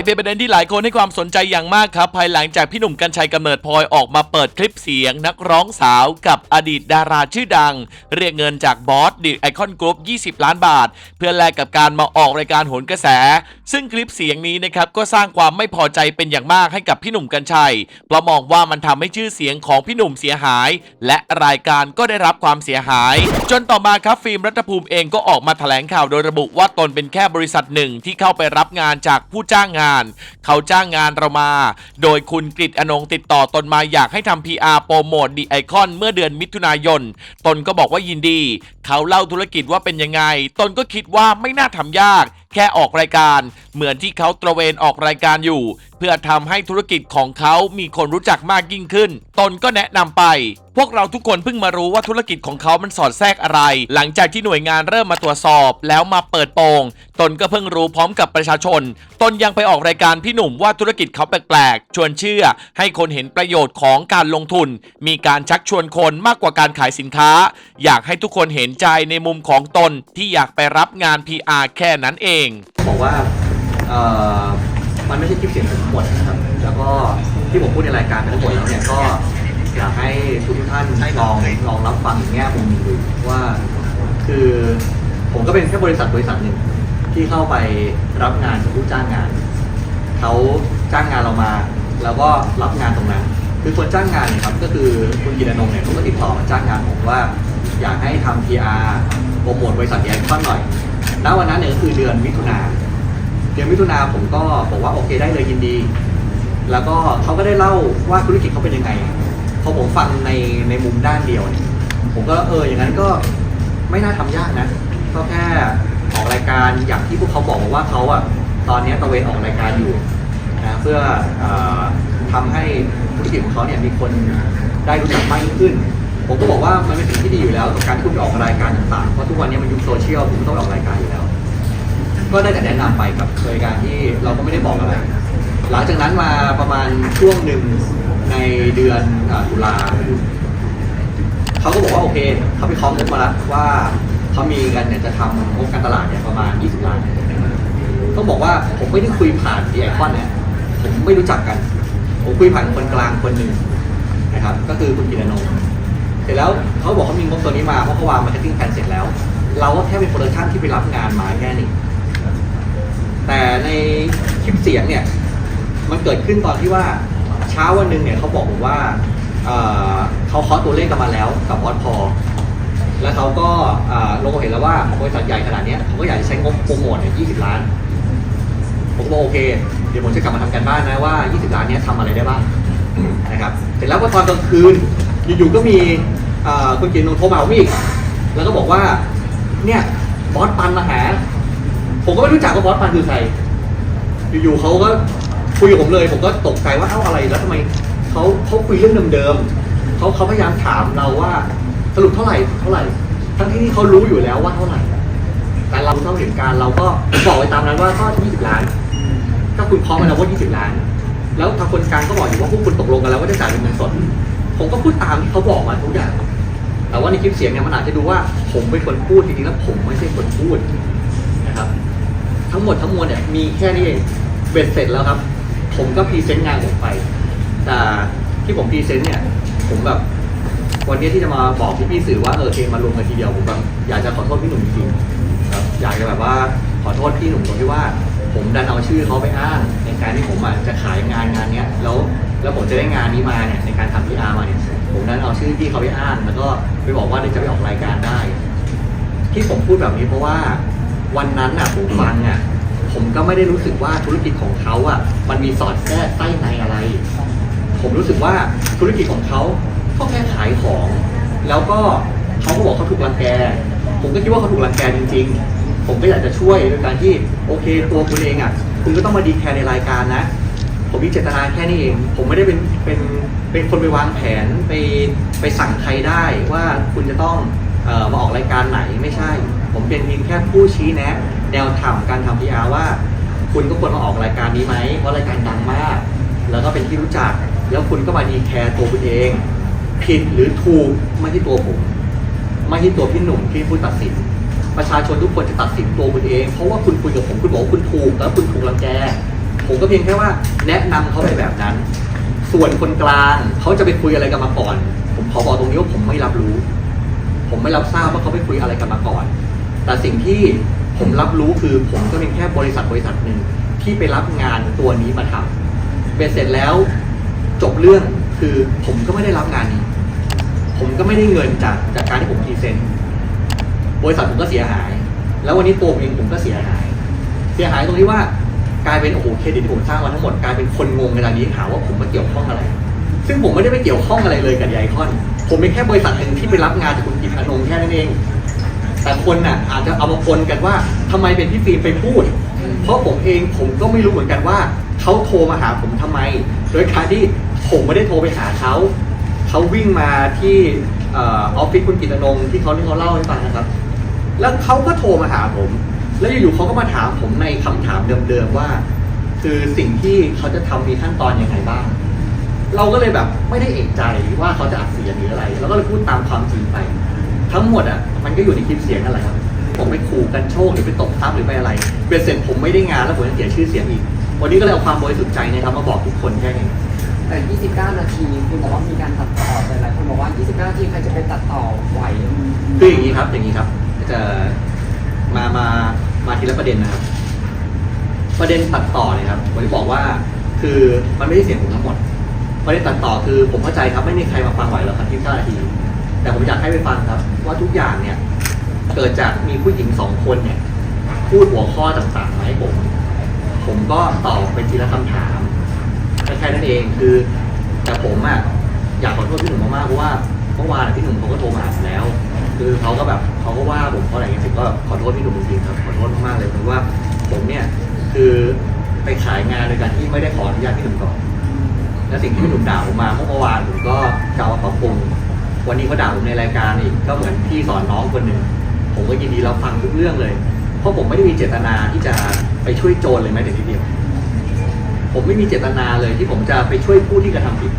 ายเป็นประเด็นที่หลายคนให้ความสนใจอย่างมากครับ ภายหลังจากพี่หนุ่มกัญชัยกำเนิดพลอยออกมาเปิดคลิปเสียง นักร้องสาวกับอดีตดาราชื่อดัง เรียกเงินจากบอสดิไอคอนกรุ๊ป20 ล้านบาท เพื่อแลกกับการมาออกรายการโหนกระแส ซึ่งคลิปเสียงนี้นะครับก็สร้างความไม่พอใจเป็นอย่างมากให้กับพี่หนุ่มกัญชัยเพราะมองว่ามันทำให้ชื่อเสียงของพี่หนุ่มเสียหาย และรายการก็ได้รับความเสียหาย จนต่อมาครับฟิล์มรัฐภูมิเองก็ออกมาแถลงข่าวโดยระบุว่าตนเป็นแค่บริษัทหนึ่งที่เข้าไปรับงานจากผู้จ้างงานเขาจ้างงานเรามา โดยคุณกฤษอนงติดต่อตนมาอยากให้ทำ PR โปรโมทดีไอคอนเมื่อเดือนมิถุนายน ตนก็บอกว่ายินดี เขาเล่าธุรกิจว่าเป็นยังไง ตนก็คิดว่าไม่น่าทำยาก แค่ออกรายการ เหมือนที่เขาตระเวนออกรายการอยู่ เพื่อทำให้ธุรกิจของเขามีคนรู้จักมากยิ่งขึ้น ตนก็แนะนำไป พวกเราทุกคนเพิ่งมารู้ว่าธุรกิจของเขามันสอดแทรกอะไร หลังจากที่หน่วยงานเริ่มมาตรวจสอบ แล้วมาเปิดโปง ตนก็เพิ่งรู้พร้อมกับประชาชน ตนยังไปออกรายการพี่หนุ่มว่าธุรกิจเขาแปลกๆ ชวนเชื่อ ให้คนเห็นประโยชน์ของการลงทุน มีการชักชวนคนมากกว่าการขายสินค้า อยากให้ทุกคนเห็นใจในมุมของตนที่อยากไปรับงาน PR แค่นั้นเอง บอกว่ามันไม่ใช่คลิปเสียงทั้งหมดนะครับ แล้วก็ที่ผมพูดในรายการไปทั้งหมดแล้วเนี่ยก็อยากให้ทุกท่านลองลองรับฟังอีกแง่มุมหนึงดูว่าคือผมก็เป็นแค่บริษัทบริษัทหนึ่งที่เข้าไปรับงานจากผู้จ้างงานเขาจ้างงานเรามา แล้วก็รับงานตรงนั้น คือคนจ้างงานเนี่ยครับก็คือคุณกินนงเนี่ยเขาก็ติดต่อมาจ้างงานผมว่า อยากให้ทำ PR โปรโมทบริษัทแยนคอนหน่อยณวันนั้นเนี่ยก็คือเดือนมิถุนาเดือนมิถุนาผมก็บอกว่าโอเคได้เลยยินดี แล้วก็เขาก็ได้เล่าว่าธุรกิจเขาเป็นยังไง พอผมฟังในในมุมด้านเดียวเนี่ยผมก็เอออย่างนั้นก็ไม่น่าทำยากนะก็แค่ออกรายการอย่างที่พวกเขาบอกว่าเขาอะตอนนี้ตะเวนออกรายการอยู่นะเพื่อออทำให้ธุรกิจของเขาเนี่ยมีคนได้รู้จักมากยิ่งขึ้น ผมก็บอกว่ามันเป็นสิ่งที่ดีอยู่แล้วกับการที่คุณออกรายการต่างๆเพราะทุกวันนี้มันยุคโซเชียลคุณต้องออกรายการอยู่แล้ว ก็ได้แต่แนะนำไปกับโดยการที่เราก็ไม่ได้บอกอะไร หลังจากนั้นมาประมาณช่วงหนึ่งในเดือนตุลาเขาก็บอกว่าโอเคเขาไปเคาะงบมาแล้วว่าเขามีกันเนี่ยจะทำงบการตลาดเนี่ยประมาณ 20 ล้านต้องบอกว่าผมไม่ได้คุยผ่านดีไอคอนเนี่ยผมไม่รู้จักกัน ผมคุยผ่านคนกลางคนหนึ่งนะครับ ก็คือคุณกินนงค์เสร็จแล้วเขาบอกเขามีงบตัวนี้มาเพราะเขาวางมาร์เก็ตติ้งแผนเสร็จแล้ว เราก็แค่เป็นโปรดักชั่นที่ไปรับงานมาแค่นี้แต่ในคลิปเสียงเนี่ย มันเกิดขึ้นตอนที่ว่าเช้าวันหนึ่งเนี่ยเขาบอกผมว่าเขาเคาะตัวเลขกันมาแล้วกับบอสพอแล้วเขาก็อ่าลงเห็นแล้วว่าบริษัทใหญ่ขนาดนี้เขาก็อยากจะใช้งบโปรโมทเนี่ย20 ล้าน ผมก็บอกโอเค เดี๋ยวผมจะกลับมาทำกันบ้านนะว่า 20 ล้านเนี้ยทำอะไรได้บ้างนะครับเสร็จแล้วพอตอนกลางคืนอยู่ๆก็มีคุณกินนงโทรมาผมอีกแล้วก็บอกว่าเนี่ยบอสปันมาหา ผมก็ไม่รู้จักว่าบอสปันคือใครอยู่ๆเขาก็ คุยกับผมเลย ผมก็ตกใจว่าเอ้าอะไรแล้วทำไมเขาเขาคุยเรื่องเดิมๆเขาเขาพยายามถามเราว่าสรุปเท่าไหร่เท่าไหร่ ทั้งที่เขารู้อยู่แล้วว่าเท่าไหร่ แต่เราเท่าเหตุการณ์เราก็บอกไปตามนั้นว่าก็20 ล้านถ้าคุณเคาะมาแล้วว่า20 ล้าน แล้วทางคนกลางก็บอกอยู่ว่าพวกคุณตกลงกันแล้วว่าจะจ่ายเป็นเงินสดผมก็พูดตามที่เขาบอกมาทุกอย่างแต่ว่าในคลิปเสียงเนี่ยมันอาจจะดูว่าผมเป็นคนพูดจริงๆแล้วผมไม่ใช่คนพูดนะครับ ทั้งหมดทั้งมวลเนี่ยมีแค่นี้เองเบ็ดเสร็จแล้วครับ ผมก็พรีเซนต์งานผมไป แต่ที่ผมพรีเซนต์เนี่ย ผมแบบวันนี้ที่จะมาบอกพี่พี่สื่อว่าเออเทมารวมกันทีเดียวผมแบบอยากจะขอโทษพี่หนุ่มจริงๆครับอยากจะแบบว่าขอโทษพี่หนุ่มตรงที่ว่า ผมดันเอาชื่อเขาไปอ้างในการที่ผมอะจะขายงานงานเนี้ยแล้วแล้วผมจะได้งานนี้มาเนี่ยในการทำพีอาร์มาเนี่ยผมดันเอาชื่อพี่เขาไปอ้าง แล้วก็ไปบอกว่าเดี๋ยวจะไปออกรายการได้ ที่ผมพูดแบบนี้เพราะว่าวันนั้นอะผมฟังอะ ผมก็ไม่ได้รู้สึกว่าธุรกิจของเขาอะมันมีสอดแทรกใต้ในอะไร ผมรู้สึกว่าธุรกิจของเขาก็แค่ขายของ แล้วก็เขาก็บอกเขาถูกรังแก ผมก็คิดว่าเขาถูกรังแกจริง ๆ ผมก็อยากจะช่วยโดยการที่โอเค ตัวคุณเองอะคุณก็ต้องมาดีแคร์ในรายการนะ ผมมีเจตนาแค่นี้เอง ผมไม่ได้เป็นเป็นเป็นคนไปวางแผนไปไปสั่งใครได้ว่าคุณจะต้องออมาออกรายการไหนไม่ใช่ ผมเป็นเพียงแค่ผู้ชี้แนะ แนวทางการทำพีอาว่า คุณก็ควรมาออกรายการนี้ไหมเพราะรายการดังมาก แล้วก็เป็นที่รู้จัก แล้วคุณก็มาดีแคร์ตัวคุณเอง ผิดหรือถูกไม่ใช่ตัวผมไม่ใช่ตัวพี่หนุ่มที่ผู้ตัดสิน ประชาชนทุกคนจะตัดสินตัวคุณเอง เพราะว่าคุณคุยกับผมคุณบอกว่คุณถูกแล้วคุณถูกรังแกผมก็เพียงแค่ว่าแนะนำเขาไปแบบนั้น ส่วนคนกลางเขาจะไปคุยอะไรกันมาก่อน ผมขอบอกตรงนี้ว่าผมไม่รับรู้ ผมไม่รับทราบว่าเขาไปคุยอะไรกันมาก่อน แต่สิ่งที่ ผมรับรู้คือผมก็เป็นแค่บริษัทบริษัทหนึ่งที่ไปรับงานตัวนี้มาทำเป็นเสร็จแล้วจบเรื่องคือผมก็ไม่ได้รับงานนี้ ผมก็ไม่ได้เงินจากจากการที่ผมพรีเซนต์บริษัทผมก็เสียหาย แล้ววันนี้ตัวผมเองผมก็เสียหาย เสียหายตรงที่ว่ากลายเป็นโอ้โหเครดิตที่ผมสร้างมาทั้งหมดกลายเป็นคนงงในตอนนี้หาว่าผมมาเกี่ยวข้องอะไร ซึ่งผมไม่ได้ไปเกี่ยวข้องอะไรเลยกับไอคอน ผมเป็นแค่บริษัทหนึ่งที่ไปรับงานจากคุณกิตอนงค์แค่นั้นเอง แต่คนน่ะอาจจะเอามาปนกันว่าทำไมเป็นพี่ฟิล์มไปพูด เพราะผมเองผมก็ไม่รู้เหมือนกันว่าเขาโทรมาหาผมทำไม โดยการที่ผมไม่ได้โทรไปหาเขาเขาวิ่งมาที่เออออฟฟิศคุณกิตอนงค์ที่เขาที่เขาเล่าให้ฟังนะครับ แล้วเขาก็โทรมาหาผม แล้วอยู่ๆเขาก็มาถามผมในคำถามเดิมๆว่า คือสิ่งที่เขาจะทำมีขั้นตอนยังไงบ้าง เราก็เลยแบบไม่ได้เอกใจว่าเขาจะอัดเสียงหรืออะไร เราก็เลยพูดตามความจริงไป ทั้งหมดอะมันก็อยู่ในคลิปเสียงนั่นแหละครับผมไปขู่กันโชคหรือไปตบทรัพย์หรือไปอะไรเบ็ดเสร็จผมไม่ได้งานแล้วผมยังเสียชื่อเสียงอีก วันนี้ก็เลยเอาความบริสุทธิ์ใจเนะครับมาบอกทุกคนแค่นี้แต่29 นาทีคุณบอกว่ามีการตัดต่อแต่หลายคนบอกว่า 29 นาทีใครจะไปตัดต่อไหวคืออย่างนี้ครับ อย่างนี้ครับ จะมามามาทีละประเด็นนะครับ ประเด็นตัดต่อเนี่ยครับผมจะบอกว่า คือมันไม่ได้เสียงผมทั้งหมดประเด็นตัดต่อคือผมเข้าใจครับไม่มีใครมาฟังไหวหรอกครับที่เก้านาที แต่ผมอยากให้ไปฟังครับ ว่าทุกอย่างเนี่ย เกิดจากมีผู้หญิงสองคนเนี่ย พูดหัวข้อต่างๆมาให้ผม ผมก็ตอบเป็นทีละคำถามแค่นั้นเองคือ แต่ผมอะอยากขอโทษพี่หนุ่มมากๆเพราะว่าเมื่อวานพี่หนุ่มเขาก็โทรมาหาผมแล้ว คือเขาก็แบบเขาก็ว่าผมเขาอะไรอย่างเงี้ยผมก็ขอโทษพี่หนุ่มจริงๆครับขอโทษมากๆเลยเพราะว่าผมเนี่ยคือไปขายงานโดยการที่ไม่ได้ขออนุญาตพี่หนุ่มก่อนและสิ่งที่พี่หนุ่มด่าผมมาเมื่อวานผมก็กล่าวว่าปรับปรุง วันนี้เขาด่าผมในรายการอีกก็เหมือนพี่สอนน้องคนหนึ่งผมก็ยินดีรับฟังทุกเรื่องเลย เพราะผมไม่ได้มีเจตนาที่จะไปช่วยโจรเลยแม้แต่นิดเดียว ผมไม่มีเจตนาเลยที่ผมจะไปช่วยผู้ที่กระทำผิด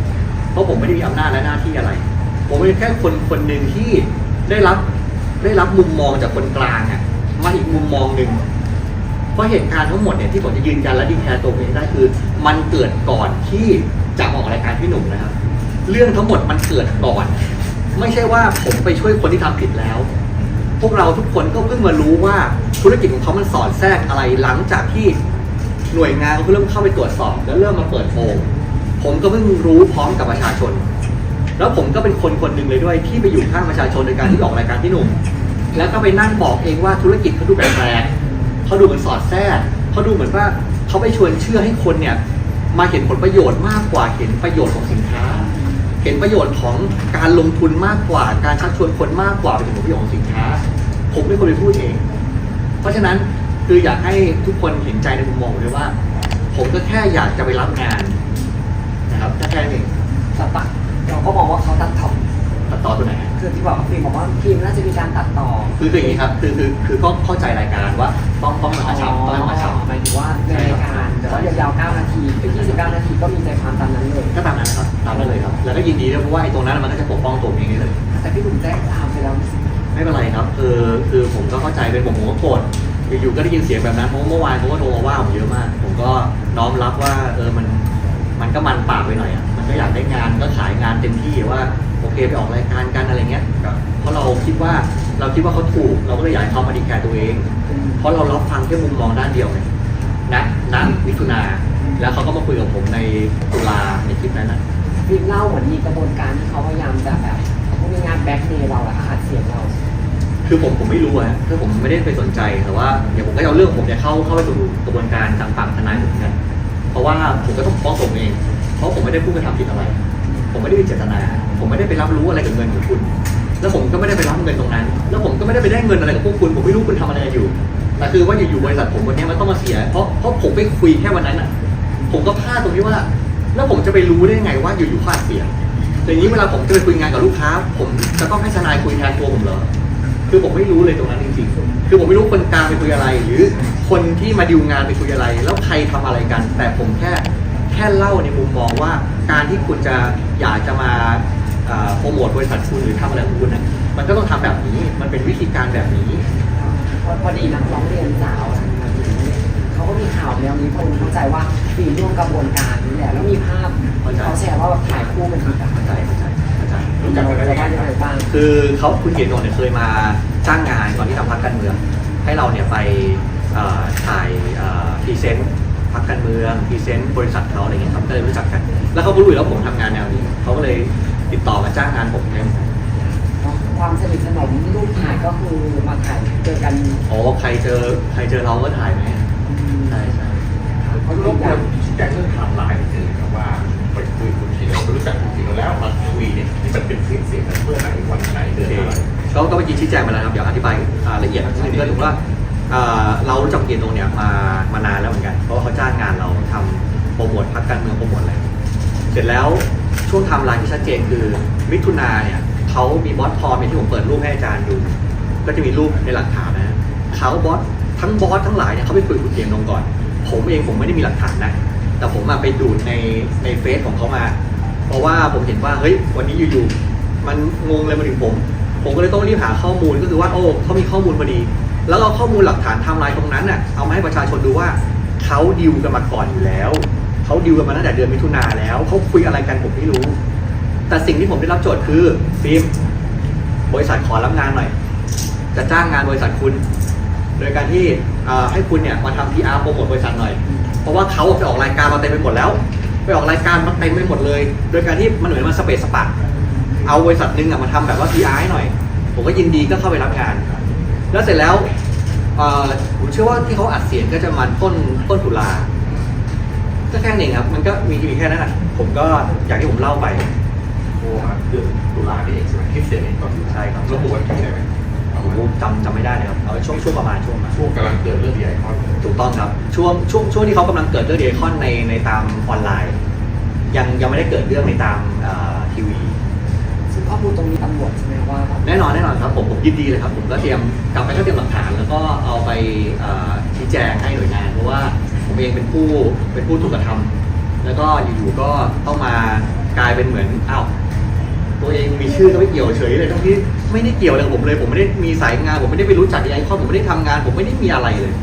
เพราะผมไม่ได้มีอำนาจและหน้าที่อะไร ผมเป็นแค่คนคนหนึ่งที่ได้รับได้รับมุมมองจากคนกลางอะมาอีกมุมมองหนึ่งเพราะเหตุการณ์ทั้งหมดเนี่ยที่ผมจะยืนยันและดีแคร์ตัวเองได้คือ มันเกิดก่อนที่จะออกรายการพี่หนุ่มนะครับ เรื่องทั้งหมดมันเกิดก่อน ไม่ใช่ว่าผมไปช่วยคนที่ทำผิดแล้ว พวกเราทุกคนก็เพิ่งมารู้ว่าธุรกิจของเขามันสอดแทรกอะไรหลังจากที่หน่วยงานเขาเริ่มเข้าไปตรวจสอบ แล้วเริ่มมาเปิดโปงผมก็เพิ่งรู้พร้อมกับประชาชน แล้วผมก็เป็นคนคนหนึ่งเลยด้วยที่ไปอยู่ข้างประชาชนในการที่ออกรายการพี่หนุ่ม แล้วก็ไปนั่งบอกเองว่าธุรกิจเขาดูแปลกๆเขาดูเหมือนสอดแทรกเขาดูเหมือนว่าเขาไปชวนเชื่อให้คนเนี่ยมาเห็นผลประโยชน์มากกว่าเห็นประโยชน์ของสินค้า เห็นประโยชน์ของการลงทุนมากกว่า การชักชวนคนมากกว่าไปถึงผลประโยชน์ของสินค้า ผมไม่คนไปพูดเอง เพราะฉะนั้นคืออยากให้ทุกคนเห็นใจในมุมมองผมด้วยว่า ผมก็แค่อยากจะไปรับงานนะครับแค่แค่นั้นเองตัดต่อเราก็มองว่าเขาตัดต่อ ตัดต่อตัวไหนคือที่บอกฟิล์มบอกว่าฟิล์มน่าจะมีการตัดต่อ คือคืออย่างนี้ครับ คือคือคือก็เข้าใจรายการว่าต้องต้องมาชับต้องมาชับหมายถึงว่าในรายการแต่ว่ายาวๆ9นาทีเป็น29 นาทีก็มีใจความตามนั้นเลยก็ตามนั้นนะครับตามนั้นเลยครับ แล้วก็ยินดีด้วยเพราะว่าไอ้ตรงนั้นมันก็จะปกป้องตัวผมเองได้เลย แต่พี่หนุ่มแจ้งความไปแล้วไม่เป็นไรครับคือคือผมก็เข้าใจเป็นผมผมก็โกรธอยู่ๆก็ได้ยินเสียงแบบนั้นเพราะว่าเมื่อวานเขาก็โทรมาว่าผมเยอะมาก ผมก็น้อมรับว่าเออมันมันก็มันปากไปหน่อยอะมันก็อยากได้งานก็ขายงานเต็มที่ว่า โอเคไปออกรายการกันอะไรเงี้ยเพราะเราคิดว่าเราคิดว่าเขาถูก เราก็เลยอยากให้เขามาดีแคร์ตัวเอง เพราะเรารับฟังแค่มุมมองด้านเดียวไงนะนะมิถุนาแล้วเขาก็มาคุยกับผมในตุลาในคลิปนั้นนะฟิล์มเล่าเหมือนมีกระบวนการที่เขาพยายามจะแบบพวกมีงานแบ็คเมย์เราอะขาดเสียงเรา คือผมผมไม่รู้อะคือผมไม่ได้ไปสนใจแต่ว่าเดี๋ยวผมก็จะเอาเรื่องผมเนี่ยเข้าเข้าไปสู่กระบวนการทางฝั่งทนายเหมือนกันเพราะว่าผมก็ต้องฟ้องผมเอง เพราะผมไม่ได้พูดกระทำผิดอะไร ผมไม่ได้มีเจตนา ผมไม่ได้ไปรับรู้อะไรกับเงินของคุณ แล้วผมก็ไม่ได้ไปรับเงินตรงนั้น แล้วผมก็ไม่ได้ไปได้เงินอะไรกับพวกคุณ ผมไม่รู้คุณทำอะไรกันอยู่ แต่คือว่าอยู่ๆบริษัทผมวันนี้มันต้องมาเสีย เพราะเพราะผมไปคุยแค่วันนั้นอะ ผมก็พลาดตรงที่ว่า แล้วผมจะไปรู้ได้ไงว่าอยู่ๆพลาดเสียแต่อย่างนี้เวลาผมจะไปคุยงานกับลูกค้า ผมจะต้องให้ทนายคุยแทนตัวผมเหรอ คือผมไม่รู้เลยตรงนั้นจริงๆ คือผมไม่รู้คนกลางไปคุยอะไร หรือคนที่มาดิวงานไปคุยอะไร แล้วใครทำอะไรกัน แต่ผมแค่แค่เล่าในมุมมองว่าการที่คุณจะอยากจะมา โปรโมทบริษัทคุณหรือทำอะไรของคุณน่ะมันก็ต้องทำแบบนี้ มันเป็นวิธีการแบบนี้พอพอดีนักร้องเรียนสาวอะเขาเขาก็มีข่าวแนวนี้คนเข้าใจว่าฟีร่วมกระบวนการนี่แหละแล้วมีภาพที่เขาแชร์ว่าแบบถ่ายคู่กันอีกอะเข้าใจเข้าใจเข้าใจรู้จักกันได้ยังไงบ้างคือเขาคุณเกียรติโนนท์เนี่ยเคยมาจ้างงานก่อนที่ทำพักการเมือง ให้เราเนี่ยไปเอ่อถ่ายพรีเซนต์พักการเมืองพรีเซนต์บริษัทเขาอะไรเงี้ยครับก็เลยรู้จักกัน แล้วเขาก็รู้อยู่แล้วผมทำงานแนวนี้เขาก็เลย ติดต่อมาจ้างงานผมเนี่ยความสนิทสนมรูปถ่ายก็คือมาถ่ายเจอกันอ๋อใครเจอใครเจอเราก็ถ่ายไหมใช่ใช่เขารบกวนชี้แจงเรื่องไทม์ไลน์นิดนึงนะครับว่าไปคุยคุณทีเรารู้จักคุณทีเราแล้วมาคุยเนี่ยที่มันเป็นเสียงเสียงกันเมื่อไหร่วันไหนเดือนอะไรก็ก็เมื่อกี้ชี้แจงไปแล้วนะครับเดี๋ยวอธิบายอ่าละเอียดนิดนึงก็ถือว่าอ่าเรารู้จักเกียรติโนนท์เนี่ยมามานานแล้วเหมือนกันเพราะว่าเขาจ้างงานเราทำโปรโมทพักการเมืองโปรโมทอะไรเสร็จแล้ว ช่วงไทม์ไลน์ที่ชัดเจนคือมิถุนาเนี่ยเขามีบอสพอมที่ผมเปิดรูปให้อาจารย์ดู ก็จะมีรูปในหลักฐานนะเขาบอสทั้งบอสทั้งหลายเนี่ยเขาไปคุยกับคุณเกียรติโนนท์ก่อน ผมเองผมไม่ได้มีหลักฐานนะแต่ผมอะไปดูดในในเฟซของเขามา เพราะว่าผมเห็นว่าเฮ้ยวันนี้อยู่ๆมันงงเลยมาถึงผม ผมก็เลยต้องรีบหาข้อมูลก็คือว่าโอ้เขามีข้อมูลพอดี แล้วเอาข้อมูลหลักฐานไทม์ไลน์ตรงนั้นน่ะเอามาให้ประชาชนดูว่าเขาดิวกันมาก่อนอยู่แล้ว เขาดิวกันมาตั้งแต่เดือนมิถุนาแล้วเขาคุยอะไรกันผมไม่รู้ แต่สิ่งที่ผมได้รับโจทย์คือฟิล์มบริษัทขอรับงานหน่อย จะจ้างงานบริษัทคุณ โดยการที่ให้คุณเนี่ยมาทำ PR โปรโมทบริษัทหน่อย เพราะว่าเขาไปออกรายการมาเต็มไปหมดแล้ว ไปออกรายการมาเต็มไปหมดเลย โดยการที่มันเหมือนมันสเปซสปะเอาบริษัทหนึงอะมาทำแบบว่า PR ให้หน่อย ผมก็ยินดีก็เข้าไปรับงาน แล้วเสร็จแล้วผมเชื่อว่าที่เขาอัดเสียงก็จะประมันต้นต้นตุลา ก็แค่นั้นเองครับ มันก็มีมีแค่นั้นแหละผมก็อย่างที่ผมเล่าไปโทรมาเดือนตุลานี่เองใช่ไหมคลิปเสียงเองก็ใช่ครับระบุวันที่ได้ไหมเอาไว้ผมจำจำไม่ได้เลยครับเอาช่วงช่วงประมาณช่วงนั้นช่วงกำลังเกิดเรื่องดีไอคอนถูกต้องครับช่วงช่วงช่วงที่เขากำลังเกิดเรื่องเดคอนในในตามออนไลน์ ยังยังไม่ได้เกิดเรื่องในตามเอ่อทีวีซึ่งข้อมูลตรงนี้ตำรวจใช่ไหมว่าแบบแน่นอนแน่นอนครับผมผมยินดีเลยครับผมก็เตรียมกลับไปก็เตรียมหลักฐานแล้วก็เอาไปเอ่อชี้แจงให้หน่วยงานเพราะว่า ผมเองเป็นผู้เป็นผู้ถูกกระทำแล้วก็อยู่ๆก็ต้องมากลายเป็นเหมือนอ้าวตัวเองมีชื่อก็ไม่เกี่ยวเฉยเลยทั้งที่ไม่ได้เกี่ยวอะไรกับผมเลย ผมไม่ได้มีสายงาน ผมไม่ได้ไปรู้จักไอคอนผมไม่ได้ทำงาน ผมไม่ได้มีอะไรเลย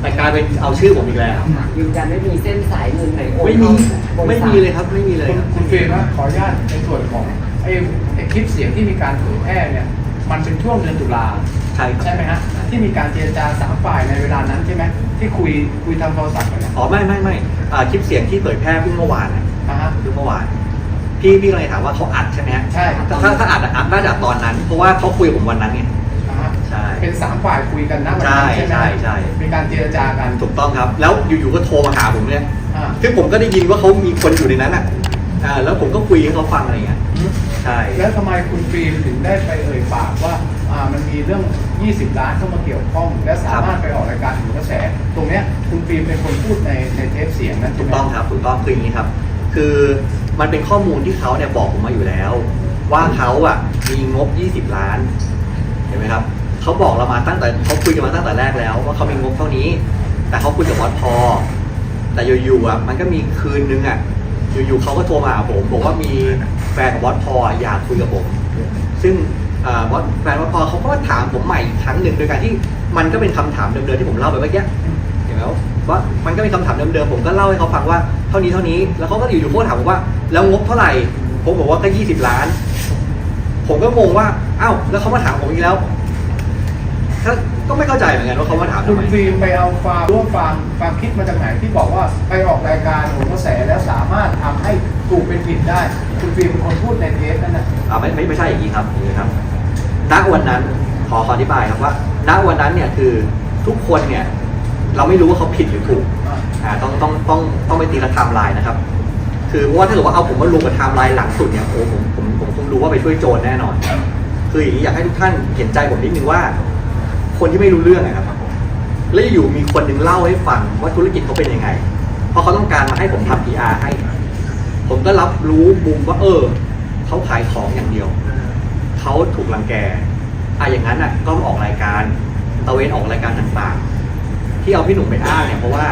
แต่กลายเป็นเอาชื่อผมอีกแล้ว ยืนยันไม่มีเส้นสายเงินไหนโอนไม่มีเข้าบไม่ริษัทมีเลยครับไม่มีเลยคุณครับคุณเฟรมนะขออนุญาตในส่วนของไอ้ไอ้คลิปเสียงที่มีการเผยแพร่เนี่ย มันเป็นช่วงเดือนตุลา ใช่ครับ ใช่ไหมฮะที่มีการเจรจาสามฝ่ายในเวลานั้นใช่ไหมที่คุยคุยทางโทรศัพท์กันนะอ๋อไม่ไม่ไม่อ่าคลิปเสียงที่เผยแพร่เพิ่งเมื่อวานนะอ่าฮะ เพิ่งเมื่อวาน พี่พี่เลยถามว่าเขาอัดใช่ไหมฮะใช่ ถ้าถ้าถ้าอัดอะอัดน่าจะตอนนั้น เพราะว่าเขาคุยกับผมวันนั้นไงอ่าฮะใช่ เป็นสามฝ่ายคุยกันนะวันใช่นั้นใช่ไหมใช่ใช่ มีการเจรจากันถูกต้องครับ แล้วอยู่ๆก็โทรมาหาผมเนี่ยอ่าซึ่งผมก็ได้ยินว่าเขามีคนอยู่ในนั้นอะอ่าแล้วผมก็คุยให้เขาฟังอะไรอย่างเงี้ย ใช่ แล้วทำไมคุณฟิล์มถึงได้ไปเอ่ยปากว่า อ่ามันมีเรื่อง 20 ล้านเข้ามาเกี่ยวข้อง และสามารถไปออกรายการถึงกระแส ตรงเนี้ยคุณฟิล์มเป็นคนพูดในในเทปเสียงนั้นถูใช่กไหมต้องครับถูกต้องคืออย่างนี้ครับ คือมันเป็นข้อมูลที่เขาเนี่ยบอกผมมาอยู่แล้ว ว่าเขาอะมีงบ 20 ล้าน เห็นไหมครับเขาบอกเรามาตั้งแต่เขาคุยกันมาตั้งแต่แรกแล้ว ว่าเขามีงบเท่านี้ แต่เขาคุยกับวัดพอ แต่อยู่ๆอะมันก็มีคืนนึงอะอยู่ๆเขาก็โทรมาหาผม บอกว่ามีแฟนของวัดพออยากคุยกับผม ซึ่ง อ่าวัดแฟนวัดพอเขาก็มาถามผมใหม่อีกครั้งหนึ่งโดยการที่มันก็เป็นคำถามเดิมๆที่ผมเล่าไปเมื่อกี้เห็นไหมว่ามันก็มีคำถามเดิมๆผมก็เล่าให้เขาฟังว่าเท่านี้เท่านี้แล้วเขาก็อยู่ๆเขาก็ถามผมว่าแล้วงบเท่าไหร่ผมบอกว่าก็ยี่สิบล้าน ผมก็งงว่าอ้าวแล้วเขามาถามผมอีกแล้วก็ก็ไม่เข้าใจเหมือนกันว่าเขามาถามคุทำณไมฟิล์มไปเอาความร่วมความความคิดมาจากไหนที่บอกว่าไปออกรายการโหนกระแสแล้วสามารถทำให้ถูกเป็นผิดได้ คุณฟิล์มเป็นคนพูดในเทปนั่นนะอ่าไม่ไม่ไม่ใช่อย่างนี้ครับอย่างนี้ครับ ณวันนั้นขอขออธิบายครับว่า ณวันนั้นเนี่ยคือทุกคนเนี่ยเราไม่รู้ว่าเขาผิดหรือถูกอ่าต้องต้องต้องต้องไปตีละไทม์ไลน์นะครับ คือเพราะว่าถ้าเกิดว่าเอาผมมารวมกับไทม์ไลน์หลังสุดเนี่ยโอ้ผมผมผมคงรู้ว่าไปช่วยโจรแน่นอน คืออย่างนี้อยากให้ทุกท่านเห็นใจผมนิดนึงว่า คนที่ไม่รู้เรื่องนะครับ แล้วอยู่มีคนหนึ่งเล่าให้ฟังว่าธุรกิจเขาเป็นยังไง เพราะเขาต้องการมาให้ผมทำ PR ให้ ผมก็รับรู้มุมว่าเออเขาขายของอย่างเดียว เขาถูกรังแกอะอย่างนั้นอะก็มาออกรายการตะเวนออกรายการต่างๆ ที่เอาพี่หนุ่มไปอ้างเนี่ยเพราะว่า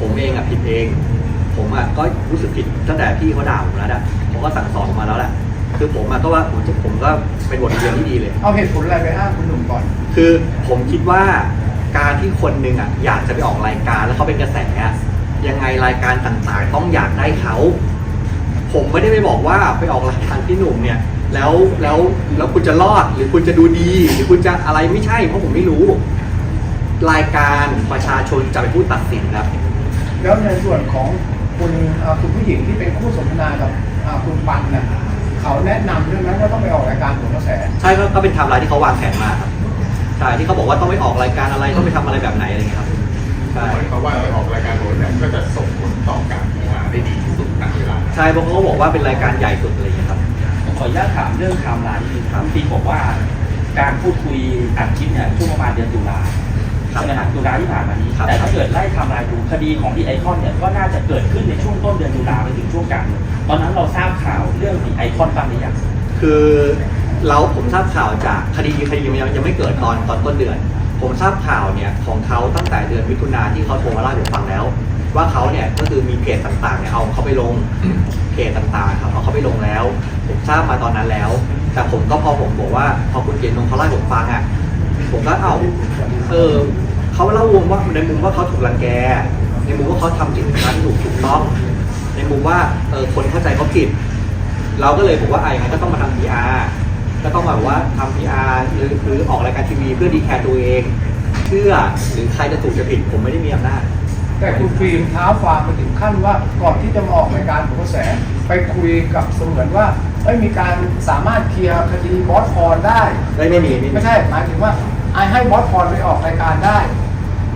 ผมเองอะผิดเอง ผมอะก็รู้สึกผิดตั้งแต่พี่เขาด่าผมแล้วอะผมก็สั่งสอนผมมาแล้วแหละคือผมอะก็ว่าผมผมก็เป็นบทเรียนที่ดีเลย เอาเหตุผลอะไรไปอ้างคุณหนุ่มก่อน คือผมคิดว่าการที่คนหนึ่งอะอยากจะไปออกรายการแล้วเขาเป็นกระแสอะยังไงรายการต่างๆ ต้องอยากได้เขา ผมไม่ได้ไปบอกว่าไปออกรายการพี่หนุ่มเนี่ย แล้วแล้วแล้วคุณจะรอดหรือคุณจะดูดี หรือคุณจะอะไรไม่ใช่เพราะผมไม่รู้ รายการประชาชนจะเป็นผู้ตัดสินครับ แล้วในส่วนของคุณเอ่อคุณผู้หญิงที่เป็นคู่สนทนากับอ่าคุณปันเนี่ยเขาแนะนำด้วยไหมว่าต้องไปออกรายการผลกระแส ใช่ก็ก็เป็นไทม์ไลน์ที่เขาวางแผนมาครับใช่ที่เขาบอกว่าต้องไปออกรายการอะไรต้องไปทำอะไรแบบไหนอะไรเงี้ยครับใช่หมายความว่าไปออกรายการโหนเนี่ยก็จะส่งผลต่อการทำงานได้ดีที่สุดณเวลานั้นใช่เพราะเขาก็บอกว่าเป็นรายการใหญ่สุดอะไรเงี้ยครับข ออนุญาตถามเรื่องไทม์ไลน์นิดนึงครับพี่บอกว่า การพูดคุยอัดคลิปเนี่ยช่วงประมาณเดือนตุลาครับใช่ไหมครับตุลาที่ผ่านมานี้ครับแต่ถ้าเกิดไล่ไทม์ไลน์ดูคดีของดีไอคอนเนี่ยก็น่าจะเกิดขึ้นในช่วงต้นเดือนตุลาไปถึงช่วงกลางเดือนตอนนั้นเราทราบข่าวเรื่องดีไอคอนบ้างหรือยังคือเราผมทราบข่าวจากคดีคดีมันยังยังไม่เกิดตอนตอนต้นเดือน ผมทราบข่าวเนี่ยของเขาตั้งแต่เดือนมิถุนาที่เขาโทรมาเล่าให้ผมฟังแล้ว ว่าเขาเนี่ยก็คือมีเพจต่างๆเนี่ยเอาเขาไปลง เพจต่างๆครับเอาเขาไปลงแล้ว ผมทราบมาตอนนั้นแล้ว แต่ผมก็พอผมบอกว่า พอคุณเกียรตินงเขาเล่าให้ผมฟังอะผมก็เอ้าเออเขาเล่าวงว่าในมุมว่าเขาถูกรังแก ในมุมว่าเขาทำสิ่งนั้นถูกถูกต้อง ในมุมว่าเออคนเข้าใจเขาผิด เราก็เลยบอกว่าไอ้งั้นก็ต้องมาทำ PR ก็ต้องแบบว่าทำ PR หรือหรือออกรายการทีวีเพื่อดีแคร์ตัวเองเพื่อหรือใครจะถูกจะผิดผมไม่ได้มีอำนาจ แต่คุณฟิล์มเท้าความไปถึงขั้นว่าก่อนที่จะมาออกรายการผลกระแส ไปคุยกับเสมือนว่าเอ้ยมีการสามารถเคลียร์คดีบอสพรได้ ไม่ไม่มีไม่มีไม่ใช่หมายถึงว่าไอให้บอสพรไปออกรายการได้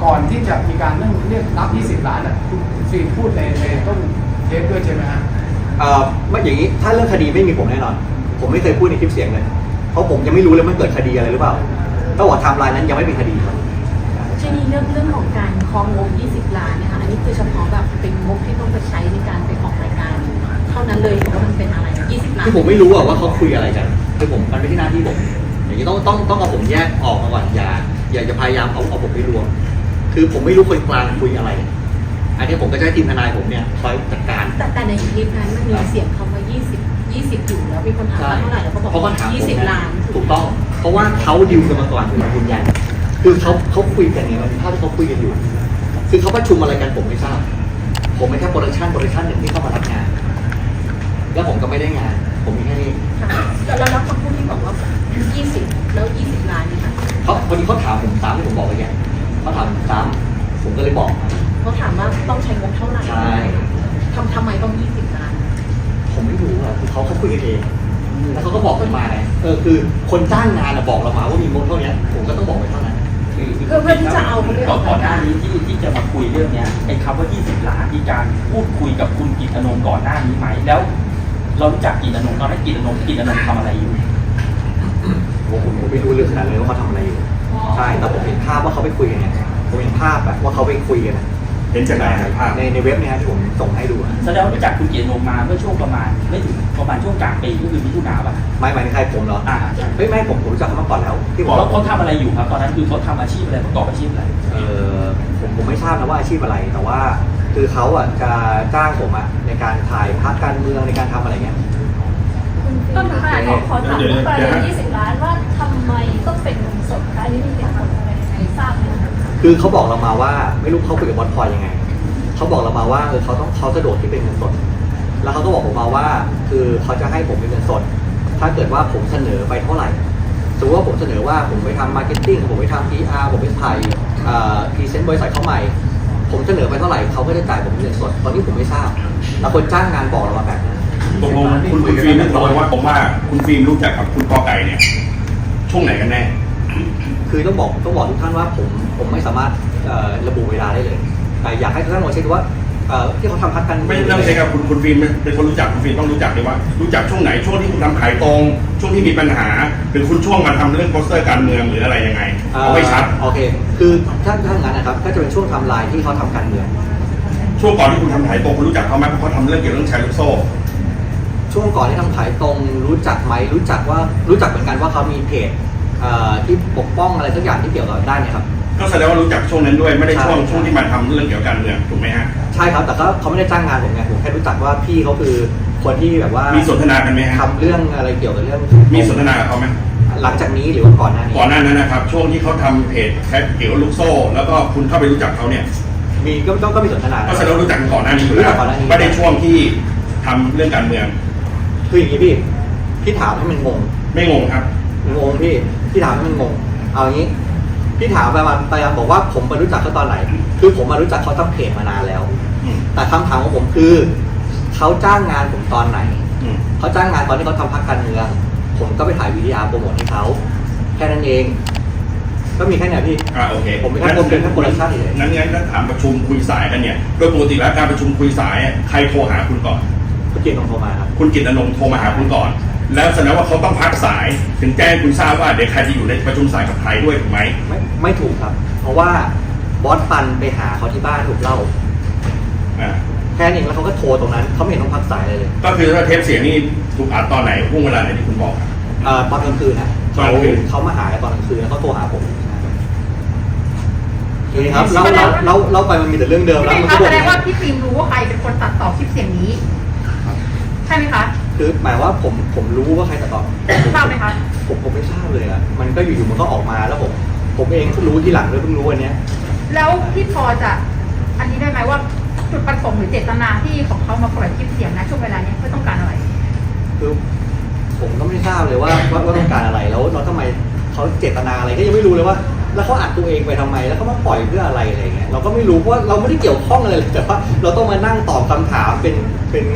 ก่อนที่จะมีการเรื่องเรียกรับ 20 ล้านอะคุณฟิล์มพูดในในต้นเทปด้วยใช่ไหมฮะเอ่อไม่อย่างนี้ถ้าเรื่องคดีไม่มีผมแน่นอน ผมไม่เคยพูดในคลิปเสียงเลย เพราะผมยังไม่รู้เลยมันเกิดคดีอะไรหรือเปล่าต้องบอกไทม์ไลน์นั้นยังไม่มีคดีครับ ทีนี้เรื่องเรื่องของการคองงบ 20 ล้านเนี่ยค่ะอันนี้คือเฉพาะแบบเป็นงบที่ต้องไปใช้ในการไปออกรายการ เท่านั้นเลยหรือว่ามันเป็นอะไร 20 ล้านคือผมไม่รู้อะว่าเขาคุยอะไรกันคือผมมันไม่ใช่หน้าที่ผมอย่างนี้ต้องต้องต้องเอาผมแยกออกมาก่อนอย่าอย่าจะพยายามเอาเอาผมไปรวม คือผมไม่รู้คนกลางคุยอะไร อันนี้ผมก็จะให้ทีมทนายผมเนี่ยคอยจัดการ แต่แต่ในคลิปนั้นมันมีเสียงคำว่า 20 20 อยู่แล้วมีคนถามว่าเท่าไหร่แล้วก็บอกเขาก็ว่าถามผม20 ล้าน ถูกต้อง เพราะว่าเขาดิวกันมาก่อนอยู่แล้วคุณยัน คือเขาเขาคุยกันไงมันมีภาพที่เขาคุยกันอยู่ คือเขาประชุมอะไรกันผมไม่ทราบ ผมเป็นแค่โปรดักชันโปรดักชันหนึ่งที่เข้ามารับงาน แล้วผมก็ไม่ได้งาน ผมมีแค่นี้ค่ะแล้วแล้วคำพูดที่บอกว่า 20 แล้ว 20 ล้านนี่ค่ะเขาพอดีเขาถามผมซ้ำที่ผมบอกไปแกเขาถามผมซ้ำผมก็เลยบอก เขาถามว่าต้องใช้งบเท่าไหร่ใช่ทำทำไมต้อง 20 ล้าน ผมไม่รู้อะคือเขาเขาคุยกันเองแล้วเขาก็บอกกันมาไงเออคือคนจ้างงานอะบอกเรามาว่ามีงบเท่านี้ผมก็ต้องบอกไปเท่านั้น เพื่อเพื่อที่จะเอาเขาไปออกก่อนหน้ารายการนี้ที่ที่จะมาคุยเรื่องเนี้ยไอ้คำว่า 20 ล้านมีการพูดคุยกับคุณกิตอนงค์ก่อนหน้านี้ไหมแล้ว เรารู้จักกิตอนงค์ตอนนั้นกิตอนงค์กิตอนงค์ทำอะไรอยู่ ผมผมผมไม่รู้เรื่องขนาดเลยว่าเขาทำอะไรอยู่ ใช่ แต่ผมเห็นภาพว่าเขาไปคุยกันเนี่ยผมเห็นภาพแบบว่าเขาไปคุยกันอะเห็นจากไหนครับภาพในในเว็บเนี่ยฮะที่ผมส่งให้ดูอะแสดงว่ารู้จักคุณกิตอนงค์มาเมื่อช่วงประมาณไม่ถึงประมาณช่วงกลางปีก็คือมิถุนาป่ะไม่หมายถึงใครผมเหรออ่าเฮ้ยไม่ผมผมรู้จักเขามาก่อนแล้วที่ผมแล้วเขาทำอะไรอยู่ครับตอนนั้นคือเขาทำอาชีพอะไรประกอบอาชีพอะไรเออผมผมไม่ทราบนะว่าอาชีพอะไรแต่ว่าคือเขาอะจะจ้างผมอะในการถ่ายพักการเมืองในการทำอะไรเงี้ย ต้นค่ะขอขอถามเรื่องประเด็น20 ล้านว่าทำไมต้องเป็นเงินสดคะอันนี้มีเหตุผลอะไรยังไงทราบไหมคะ คือเขาบอกเรามาว่าไม่รู้เขาคุยกับบอสพลอยยังไงเขาบอกเรามาว่าเออเขาต้องเขาสะดวกที่เป็นเงินสด แล้วเขาก็บอกผมมาว่า คือเขาจะให้ผมเป็นเงินสด ถ้าเกิดว่าผมเสนอไปเท่าไหร่สมมติว่าผมเสนอว่าผมไปทำมาร์เก็ตติ้งผมไปทำ PR ผมไปถ่ายพรีเซนต์บริษัทเขาใหม่ ผมเสนอไปเท่าไหร่เขาก็จะจ่ายผมเป็นเงินสด ตอนนี้ผมไม่ทราบ แล้วคนจ้างงานบอกเรามาแบบนั้นตกลงคุณคุณฟิล์มนั่นตกลงว่าผมว่าคุณฟิล์มรู้จักกับคุณกอไก่เนี่ยช่วงไหนกันแน่ คือต้องบอกต้องบอกทุกท่านว่าผมผมไม่สามารถเอ่อระบุเวลาได้เลยแต่อยากให้ทุกท่านลองเช็คดูว่าเอ่อที่เขาทำพักกันไม่ต้องใช่ครับคุณคุณฟิล์มเป็นคนรู้จักคุณฟิล์มต้องรู้จักเลยว่า รู้จักช่วงไหนช่วงที่คุณทำขายตรงช่วงที่มีปัญหาหรือคุณช่วงมาทำเรื่องโปสเตอร์การเมืองหรืออะไรยังไงเอาไม่ชัดโอเค คือถ้าถ้าอย่างนั้นนะครับก็จะเป็นช่วงไทำลายที่เขาทำการเมือง ช่วงก่อนที่คุณทำขายตรงคุณรู้จักเขาไหมเพราะเขาทำเรื่องเกี่ยวกับเรื่องแชร์ลูกโซ่ ช่วงก่อนที่ทำขายตรงรู้จักไหมรู้จักว่ารู้จักเหมือนกันว่าเขามีเพจ เอ่อที่ปกป้องอะไรสักอย่างที่เกี่ยวกับด้านเนี้ครับ ก็แสดงว่ารู้จักช่วงนั้นด้วยไม่ได้ช่วงใช่ ช่วงที่มาทำเรื่องเกี่ยวกับการเมืองถูกไหมฮะใช่ครับ แต่ก็เขาไม่ได้จ้างงานผมไงผมแค่รู้จักว่าพี่เขาคือคนที่แบบว่ามีสนทนากันไหมฮะทำเรื่องอะไรเกี่ยวกับเรื่องมีสนทนากับเขาไหมเราหลังจากนี้หรือว่าก่อนหน้านี้ก่อนหน้านั้นนะครับช่วงที่เขาทำเพจแคทเกี่ยวกับลูกโซ่ แล้วก็คุณเข้าไปรู้จักเขาเนี่ยมีก็ก็ก็มีสนทนาก็แสดงว่ารู้จักกันก่อนหน้านี้อยู่แล้วรู้จักก่อนหน้านี้ ไม่ได้ช่วงที่ทำเรื่องการเมือง คืออย่างนี้พี่พี่ถามให้มันงง ไม่งงครับ งงพี่พี่ถามให้มันงง เอางี้พี่ถามไปมาไปมาบอกว่าผมมารู้จักเขาตอนไหน คือผมมารู้จักเขาตั้งเพจมานานแล้ว อืมแต่คำถามของผมคือเขาจ้างงานผมตอนไหน อืมเขาจ้างงานตอนที่เขาทำพักการเมือง ผมก็ไปถ่ายวิดีอาร์โปรโมทให้เขาแค่นั้นเอง ก็มีแค่เนี้ยพี่ อ่าโอเคผมเป็นแค่คนเป็นแค่โปรดักชั่นเฉย งั้นงั้นถ้าถามประชุมคุยสายกันเนี่ยโดยปกติแล้วการประชุมคุยสายอะใครโทรหาคุณก่อนคุณเกียรติของโทรมาครับ คุณกิตอนงค์โทรมาหาคุณก่อน แล้วแสดงว่าเขาต้องพักสาย ถึงแจ้งคุณทราบว่าเดี๋ยวใครจะอยู่ในประชุมสายกับใครด้วยถูกไหมไม่ไม่ถูกครับ เพราะว่าบอสปันไปหาเขาที่บ้านถูกเล่าอ่าแค่นั้นเองแล้วเขาก็โทรตรงนั้นเขาไม่เห็นต้องพักสายเลยเลยก็คือถ้าเทปเสียงนี่ถูกอัดตอนไหนห่วงเวลาไหนที่คุณบอก เอ่อตอนกลางคืนนะตอนกลางคืน เขามาหาตอนกลางคืนแล้วเขาโทรหาผมนี่ครับเราเราเราเราไปมันมีแต่เรื่องเดิมแล้วพี่มันคะก็บ่แสนดงว่าพี่ฟิล์มรู้ว่าใครเป็นคนตัดต่อคลิปเสียงนี้ ใช่ไหมคะ คือหมายว่าผมผมรู้ว่าใครตัดต่อทราบไหมคะผมผมไม่ทราบเลยอะมันก็อยู่ๆมันก็ออกมาแล้วผมผมเองเพิ่งรู้ทีหลังด้วยเพิ่งรู้วันเนี้ยแล้วพี่พอจะอันนี้ได้ไหมว่าจุดประสงค์หรือเจตนาที่ของเขามาปล่อยคลิปเสียงนะช่วงเวลาเนี้ยเพื่อต้องการอะไร คือผมก็ไม่ทราบเลยว่าว่าว่าต้องการอะไรแล้วแล้วทำไมเขาเจตนาอะไรก็ยังไม่รู้เลยว่า แล้วเขาอัดตัวเองไปทำไมแล้วเขามาปล่อยเพื่ออะไรอะไรเงี้ยเราก็ไม่รู้เพราะว่าเราไม่ได้เกี่ยวข้องอะไรเลยแต่ว่าเราต้องมานั่งตอบคำถามเป็นเป็น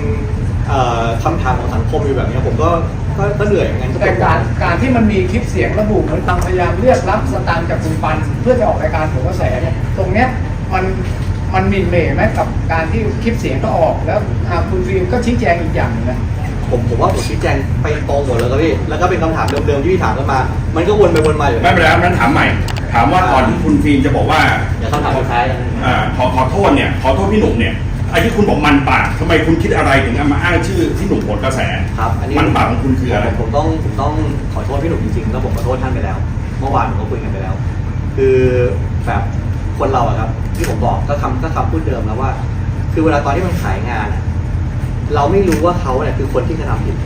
เอ่อคำถามของสังคมอยู่แบบเนี้ยผมก็ก็ก็เหนื่อยเหมือนกันก็แต่เป็นการการที่มันมีคลิปเสียงระบุเหมือนทางพยายามเรียกรับสตางค์จากคุณปัน เพื่อจะออกรายการผมกระแสเนี่ยตรงเนี้ยมันมันหมินเหม่ไหมกับการที่คลิปเสียงก็ออกแล้วอ่าคุณฟิล์มก็ชี้แจงอีกอย่างหนึงนะ ผมผมว่าผมชี้แจงไปตรงหมดแล้วครับพี่แล้วก็เป็นคำถามเดิมๆที่พี่ถามกันมา มันก็วนไปวนมาอยู่ ไม่เป็นไรครับนั้นถามใหม่ ถามว่าก่อนที่คุณฟิล์มจะบอกว่าเดี๋ยวคำถามสุดท้ายแล้วอ่าขอขอโทษเนี่ย ขอโทษพี่หนุ่มเนี่ย ไอ้ที่คุณบอกมันปากทำไมคุณคิดอะไรถึงเอามาอ้างชื่อพี่หนุ่มผลกระแสครับอันนี้ มันปากของคุณคืออะไรผมผมต้องผมต้องขอโทษพี่หนุ่มจริงๆแล้วผมขอโทษท่านไปแล้ว เมื่อวานผมก็คุยกันไปแล้ว คือแบบคนเราอะครับ ที่ผมบอกก็คำก็คำพูดเดิมแล้วว่า คือเวลาตอนที่มันขายงานอะเราไม่รู้ว่าเขาเนี่ยคือคนที่กระทำผิด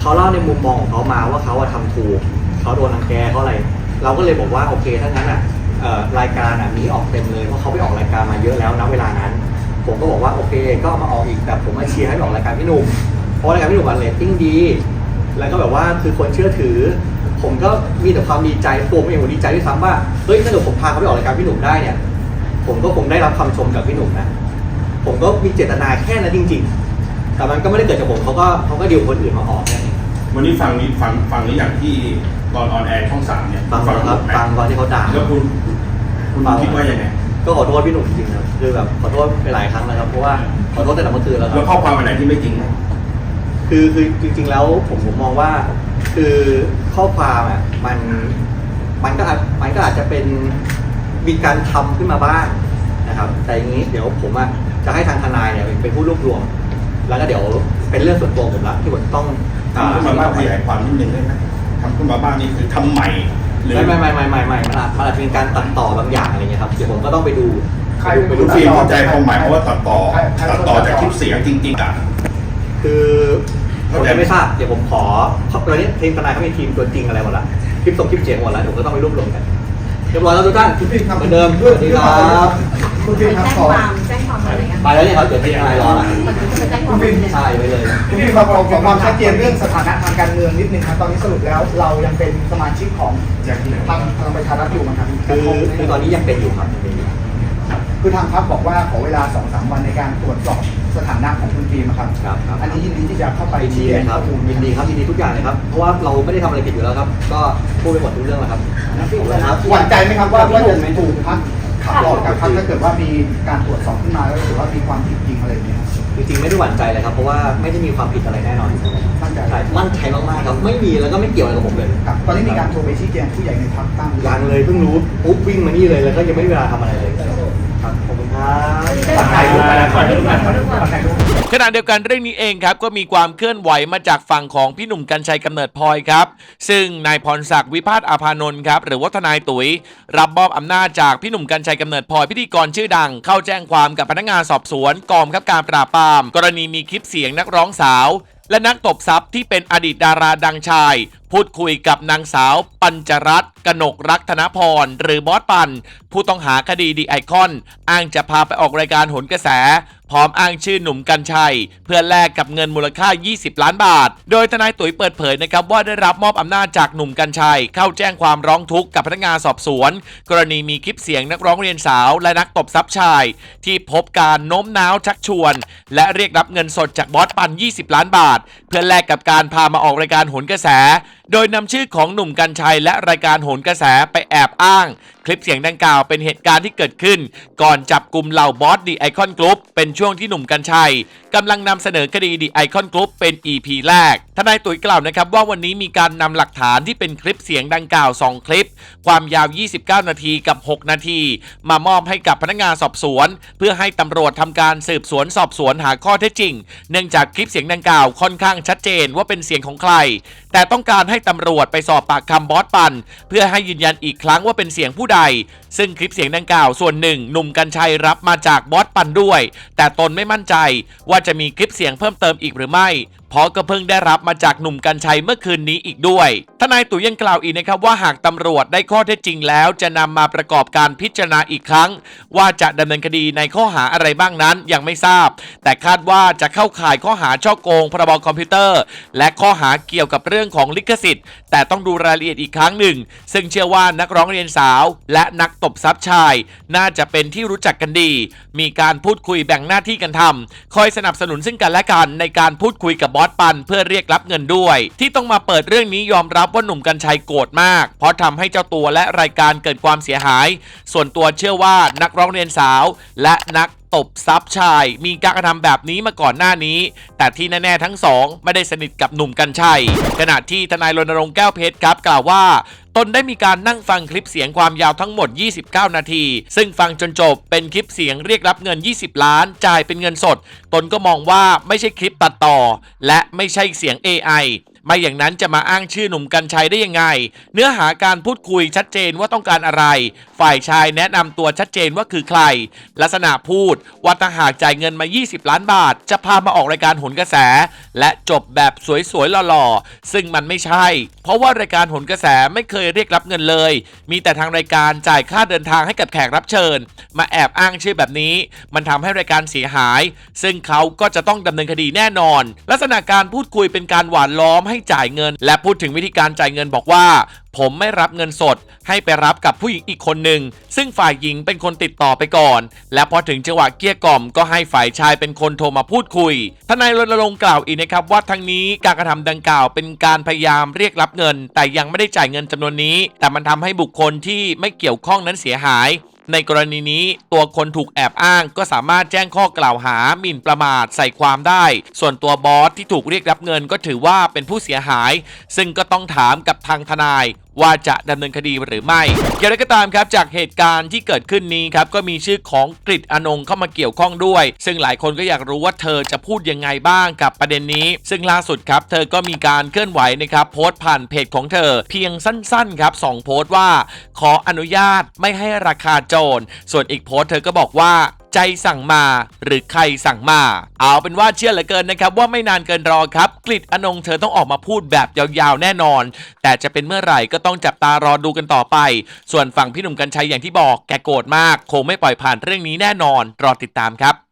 เขาเล่าในมุมมองของเขามาว่าเขาอะทำถูกเขาโดนรังแกเขาอะไร เราก็เลยบอกว่าโอเคถ้างั้นอะเอ่อรายการอะมีออกเต็มเลยเพราะเขาไปออกรายการมาเยอะแล้วณเวลานั้น ผมก็บอกว่าโอเค ก็เอามาออกอีกแต่ผมมาเชียร์ให้ไปออกรายการพี่หนุ่มเพราะรายการพี่หนุ่มอะเรตติ้งดี แล้วก็แบบว่าคือคนเชื่อถือ ผมก็มีแต่ความดีใจตัวผมเองผมดีใจด้วยซ้ำว่าเฮ้ยถ้าเกิดผมพาเขาไปออกรายการพี่หนุ่มได้เนี่ย ผมก็คงได้รับคำชมจากพี่หนุ่มนะผมก็มีเจตนาแค่นั้นจริง ๆ แต่มันก็ไม่ได้เกิดจากผมเขาก็เขาก็ดิวคนอื่นมาออกแค่นี้วันนี้ฟังนี้ฟังฟังนี้อย่างที่ตอนออนแอร์ช่องสามเนี่ยฟังแล้วครับไหมฟังตอนที่เขาด่าแล้วคุณคุณคิดว่ายังไง ก็ขอโทษพี่หนุ่มจริงๆครับคือแบบขอโทษไปหลายครั้งแล้วครับเพราะว่าขอโทษแต่ละเมื่อคืนแล้วคแล้รัวบข้อความอันไหนที่ไม่จริงคือคือจริง ๆ แล้วผมผมมองว่า คือข้อความอะมันมันก็อาจมันก็อาจจะเป็นมีการทำขึ้นมาบ้างนะครับ แต่อย่างนี้เดี๋ยวผมอะจะให้ทางทนายเนี่ยเป็นเป็นผู้รวบรวม แล้วก็เดี๋ยวเป็นเรื่องส่วนตัวผมละที่ผมต้อง ทำขึ้นมาบ้างขยายความนิดนึงได้ไหมทำขึ้นมาบ้างนี่คือทำใหม่ หรือ ไม่ไม่ไม่ไม่ไม่ไม่มันอาจมันอาจจะเป็นการตัดต่อบางอย่างอะไรเงี้ยครับเดี๋ยวผมก็ต้องไปดูใครไปคุดูณไปฟิล์มดูเข้าใจความหมายเพราะว่าตัดต่อตัดต่อจากคลิปเสียงจริงๆอะ คือผเข้ามใจจะไม่ทราบเดี๋ยวผมขอเพราะตอนนี้ทีมทนายเขามีทีมตัวจริงอะไรหมดละคลิปส่งคลิปเสียงหมดแล้วผมก็ต้องไปรวบรวมกัน เรียบร้อยแล้วทุกท่านเหมือนเดิมสวัสดีครับคุณฟิล์มครับแจ้งขอความแจ้งความอะไรกันไปแล้วเนี่ยครับเดี๋ยวที่ทนายรอละมันจะไปแจ้งความเลยใช่ไปเลยคุณฟิล์มครับขอขอความชัดเจนเรื่องสถานะทางการเมืองนิดนึงครับตอนนี้สรุปแล้วเรายังเป็นสมาชิกของจากที่ไหนทางพลังประชารัฐอยู่ไหมครับคือคือตอนนี้ยังเป็นอยู่ครับยังเป็นอยู่คือทางพรรคบอกว่าขอเวลาสองสามวันในการตรวจสอบ สถานะของคุณฟิล์มครับ ครับครับ อันนี้ยินดีที่จะเข้าไปยินดีเลยครับยินดีครับยินดีทุกอย่างเลยครับ เพราะว่าเราไม่ได้ทำอะไรผิดอยู่แล้วครับ ก็พูดไปหมดทุกเรื่องแล้วครับขอบคุณครับ หวั่นใจไหมครับว่าว่าจะถูกพักขับออกจากพักถ้าเกิดว่ามีการตรวจสอบขึ้นมาแล้วถือว่ามีความผิดจริงอะไรอย่างเงี้ยครับ จริงๆไม่ได้หวั่นใจเลยครับ เพราะว่าไม่ได้มีความผิดอะไรแน่นอนมั่นใจใช่มั่นใจมากๆครับ ไม่มีแล้วก็ไม่เกี่ยวอะไรกับผมเลยครับตอนนี้มีการโทรไปชี้แจงผู้ใหญ่ในพักตั้งหรือยังเลยเพิ่งรู้ปุ๊บวิ่งมานี่เลยแล้วก็ยังไม่มีเวลาทำอะไรเลยครับ ขอบคุณครับถ่ายรูปไปแล้วถ่ายรูปไปแล้วถ่ายรูปขณะเดียวกันเรื่องนี้เองครับก็มีความเคลื่อนไหวมาจากฝั่งของพี่หนุ่มกัญชัยกำเนิดพลอยครับ ซึ่งนายพรศักดิ์วิพาทอาภานนท์ครับหรือว่าทนายตุ๋ย รับมอบอำนาจจากพี่หนุ่มกัญชัยกำเนิดพลอยพิธีกรชื่อดัง เข้าแจ้งความกับพนักงานสอบสวนกองบังคับการปราบปราม กรณีมีคลิปเสียงนักร้องสาว และนักตบทรัพย์ที่เป็นอดีตดาราดังชาย พูดคุยกับนางสาว ปัญจรัตน์กนกรักธนพร หรือบอสปัน ผู้ต้องหาคดีดีไอคอน อ้างจะพาไปออกรายการหนกระแส พร้อมอ้างชื่อหนุ่มกัญชัย เพื่อแลกกับเงินมูลค่า 20 ล้านบาท โดยทนายตุ๋ยเปิดเผยนะครับว่าได้รับมอบอำนาจจากหนุ่มกัญชัย เข้าแจ้งความร้องทุกข์กับพนักงานสอบสวน กรณีมีคลิปเสียงนักร้องเรียนสาว และนักตบทรัพย์ชาย ที่พบการโน้มน้าวชักชวน และเรียกรับเงินสดจากบอสปัน 20 ล้านบาท เพื่อแลกกับการพามาออกรายการโหนกระแส โดยนำชื่อของหนุ่มกัญชัยและรายการโหนกระแสไปแอบอ้างคลิปเสียงดังกล่าวเป็นเหตุการณ์ที่เกิดขึ้น ก่อนจับกลุ่มเหล่าบอสดีไอคอนกรุ๊ปเป็นช่วงที่หนุ่มกัญชัยกำลังนำเสนอคดีดีไอคอนกรุ๊ปเป็น EP แรกทนายตุ๋ยกล่าวนะครับว่าวันนี้มีการนำหลักฐานที่เป็นคลิปเสียงดังกล่าว 2 คลิป ความยาว 29 นาทีกับ 6 นาที มามอบให้กับพนักงานสอบสวน เพื่อให้ตำรวจทำการสืบสวนสอบสวนหาข้อเท็จจริง เนื่องจากคลิปเสียงดังกล่าวค่อนข้างชัดเจนว่าเป็นเสียงของใคร แต่ต้องการให้ตำรวจไปสอบปากคำบอสปัน เพื่อให้ยืนยันอีกครั้งว่าเป็นเสียงผู้ใด ซึ่งคลิปเสียงดังกล่าวส่วนหนึ่งหนุ่มกัญชัยรับมาจากบอสปันด้วย แต่ตนไม่มั่นใจว่าจะมีคลิปเสียงเพิ่มเติมอีกหรือไม่ เพราะก็เพิ่งได้รับมาจากหนุ่มกัญชัยเมื่อคืนนี้อีกด้วย ทนายตุ๋ยยังกล่าวอีกนะครับว่าหากตำรวจได้ข้อเท็จจริงแล้ว จะนำมาประกอบการพิจารณาอีกครั้ง ว่าจะดำเนินคดีในข้อหาอะไรบ้างนั้นยังไม่ทราบ แต่คาดว่าจะเข้าข่ายข้อหาช่อโกงพรบคอมพิวเตอร์ และข้อหาเกี่ยวกับเรื่องของลิขสิทธิ์ แต่ต้องดูรายละเอียดอีกครั้งหนึ่ง ซึ่งเชื่อว่านักร้องเรียนสาว และนักตบทรัพย์ชาย น่าจะเป็นที่รู้จักกันดี มีการพูดคุยแบ่งหน้าที่กันทำคอยสนับสนุนซึ่งกันและกันในการพูดคุยกับบอสปันเพื่อเรียกรับเงินด้วย ที่ต้องมาเปิดเรื่องนี้ยอมรับว่าหนุ่มกัญชัยโกรธมาก เพราะทำให้เจ้าตัวและรายการเกิดความเสียหาย ส่วนตัวเชื่อว่านักร้องเรียนสาว และนัก ตบซับชาย มีการกระทำแบบนี้มาก่อนหน้านี้ แต่ที่แน่ๆทั้งสอง ไม่ได้สนิทกับหนุ่มกัญชัย ขณะที่ทนายรณรงค์แก้วเพชรครับ กล่าวว่าตนได้มีการนั่งฟังคลิปเสียงความยาวทั้งหมด 29 นาที ซึ่งฟังจนจบเป็นคลิปเสียงเรียกรับเงิน 20 ล้าน จ่ายเป็นเงินสด ตนก็มองว่าไม่ใช่คลิปตัดต่อ และไม่ใช่เสียง AI ไม่อย่างนั้นจะมาอ้างชื่อหนุ่มกัญชัยได้ยังไง เนื้อหาการพูดคุยชัดเจนว่าต้องการอะไร ฝ่ายชายแนะนำตัวชัดเจนว่าคือใคร ลักษณะพูดว่าถ้าหากจ่ายเงินมา 20 ล้านบาท จะพามาออกรายการหนกระแส และจบแบบสวยๆหล่อๆซึ่งมันไม่ใช่ เพราะว่ารายการหนกระแสไม่เคยเรียกรับเงินเลย มีแต่ทางรายการจ่ายค่าเดินทางให้กับแขกรับเชิญ มาแอบอ้างชื่อแบบนี้ มันทำให้รายการเสียหาย ซึ่งเขาก็จะต้องดำเนินคดีแน่นอน ลักษณะการพูดคุยเป็นการหวานล้อมใให้จ่ายเงิน และพูดถึงวิธีการจ่ายเงินบอกว่า ผมไม่รับเงินสด ให้ไปรับกับผู้หญิงอีกคนหนึ่งซึ่งฝ่ายหญิงเป็นคนติดต่อไปก่อน และพอถึงจังหวะเกลี้ยกล่อมก็ให้ฝ่ายชายเป็นคนโทรมาพูดคุยทนายรณรงค์กล่าวอีกนะครับว่าทั้งนี้การกระทำดังกล่าวเป็นการพยายามเรียกรับเงิน แต่ยังไม่ได้จ่ายเงินจำนวนนี้ แต่มันทำให้บุคคลที่ไม่เกี่ยวข้องนั้นเสียหาย ในกรณีนี้ตัวคนถูกแอบอ้างก็สามารถแจ้งข้อกล่าวหาหมิ่นประมาทใส่ความได้ ส่วนตัวบอสที่ถูกเรียกรับเงินก็ถือว่าเป็นผู้เสียหาย ซึ่งก็ต้องถามกับทางทนายว่าจะดำเนินคดีหรือไม่อย่างไรก็ตามครับจากเหตุการณ์ที่เกิดขึ้นนี้ครับก็มีชื่อของกฤษอนงเข้ามาเกี่ยวข้องด้วย ซึ่งหลายคนก็อยากรู้ว่าเธอจะพูดยังไงบ้างกับประเด็นนี้ ซึ่งล่าสุดครับเธอก็มีการเคลื่อนไหวนะครับโพสต์ผ่านเพจของเธอ เพียงสั้นๆครับสองโพสต์ว่า ขออนุญาตไม่ให้ราคาโจรส่วนอีกโพสต์เธอก็บอกว่า ใจสั่งมา หรือใครสั่งมา เอาเป็นว่าเชื่อเหลือเกินนะครับว่าไม่นานเกินรอครับกลิดอนงเธอต้องออกมาพูดแบบยาวๆแน่นอน แต่จะเป็นเมื่อไหร่ก็ต้องจับตารอดูกันต่อไป ส่วนฝั่งพี่หนุ่มกัญชัยอย่างที่บอกแกโกรธมาก คงไม่ปล่อยผ่านเรื่องนี้แน่นอน รอติดตามครับ